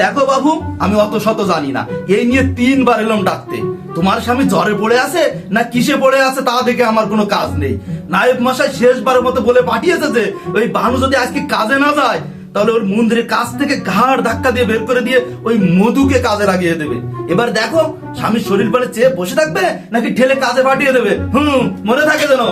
দেখো বাবু, আমি অত শত জানি না। এই নিয়ে তিনবার এলাম ডাকতে। তোমার স্বামী জ্বরে পড়ে আছে না কিসে পড়ে আছে তা দেখে আমার কোনো কাজ নেই। নায়েব মশাই শেষবারের মতো বলে পাঠিয়েছে যে, ওই বানু যদি আজকে কাজে না যায়, তাহলে ওর মন্দিরের কাছ থেকে ঘাড় ধাক্কা দিয়ে বের করে দিয়ে ওই মধুকে কাজে লাগিয়ে দেবে। এবার দেখো, স্বামীর শরীর পালে চেয়ে বসে থাকবে নাকি ঠেলে কাজে পাঠিয়ে দেবে? হুম, মনে থাকে যেন।